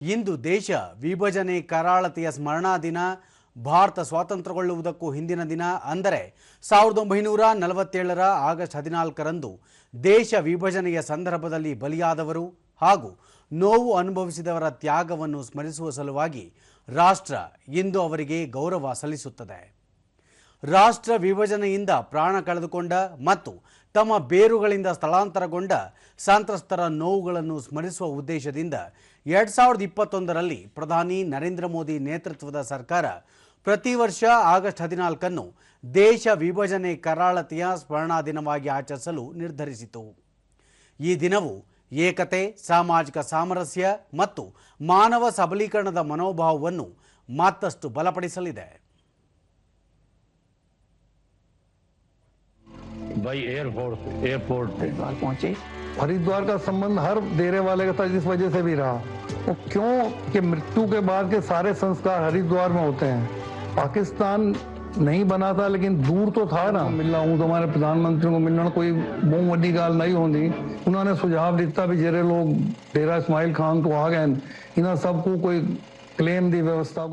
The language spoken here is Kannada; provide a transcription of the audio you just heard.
ಇಂದು ದೇಶ ವಿಭಜನೆ ಕರಾಳತೆಯ ಸ್ಮರಣಾ ದಿನ ಭಾರತ ಸ್ವಾತಂತ್ರ್ಯಗೊಳ್ಳುವುದಕ್ಕೂ ಹಿಂದಿನ ದಿನ ಅಂದರೆ ಸಾವಿರದ ಒಂಬೈನೂರ ನಲವತ್ತೇಳರ ಆಗಸ್ಟ್ ಹದಿನಾಲ್ಕರಂದು ದೇಶ ವಿಭಜನೆಯ ಸಂದರ್ಭದಲ್ಲಿ ಬಲಿಯಾದವರು ಹಾಗೂ ನೋವು ಅನುಭವಿಸಿದವರ ತ್ಯಾಗವನ್ನು ಸ್ಮರಿಸುವ ಸಲುವಾಗಿ ರಾಷ್ಟ್ರ ಇಂದು ಅವರಿಗೆ ಗೌರವ ಸಲ್ಲಿಸುತ್ತದೆ. ರಾಷ್ಟ್ರ ವಿಭಜನೆಯಿಂದ ಪ್ರಾಣ ಕಳೆದುಕೊಂಡ ಮತ್ತು ತಮ್ಮ ಬೇರುಗಳಿಂದ ಸ್ಥಳಾಂತರಗೊಂಡ ಸಂತ್ರಸ್ತರ ನೋವುಗಳನ್ನು ಸ್ಮರಿಸುವ ಉದ್ದೇಶದಿಂದ ಎರಡ್ ಸಾವಿರದ ಇಪ್ಪತ್ತೊಂದರಲ್ಲಿ ಪ್ರಧಾನಿ ನರೇಂದ್ರ ಮೋದಿ ನೇತೃತ್ವದ ಸರ್ಕಾರ ಪ್ರತಿ ವರ್ಷ ಆಗಸ್ಟ್ ಹದಿನಾಲ್ಕನ್ನು ದೇಶ ವಿಭಜನೆ ಕರಾಳತೆಯ ಸ್ಮರಣಾ ದಿನವಾಗಿ ಆಚರಿಸಲು ನಿರ್ಧರಿಸಿತು. ಈ ದಿನವು ಏಕತೆ, ಸಾಮಾಜಿಕ ಸಾಮರಸ್ಯ ಮತ್ತು ಮಾನವ ಸಬಲೀಕರಣದ ಮನೋಭಾವವನ್ನು ಮತ್ತಷ್ಟು ಬಲಪಡಿಸಲಿದೆ. भाई एयरफोर्स एयरपोर्ट पे। हरिद्वार पहुँचे। हरिद्वार का संबंध हर डेरे वाले का था जिस वजह से भी रहा। वो क्यों कि मृत्यु के बाद के सारे संस्कार हरिद्वार में होते हैं? पाकिस्तान नहीं बना था लेकिन दूर तो था ना। मिल रहा हूँ तो हमारे प्रधानमंत्री को मिलना कोई बहुत वही गाल नहीं होती। उन्होंने सुझाव दिता भी जेरे लोग डेरा इस्माइल खान तो आ गए इन्होंने सबको कोई क्लेम दी व्यवस्था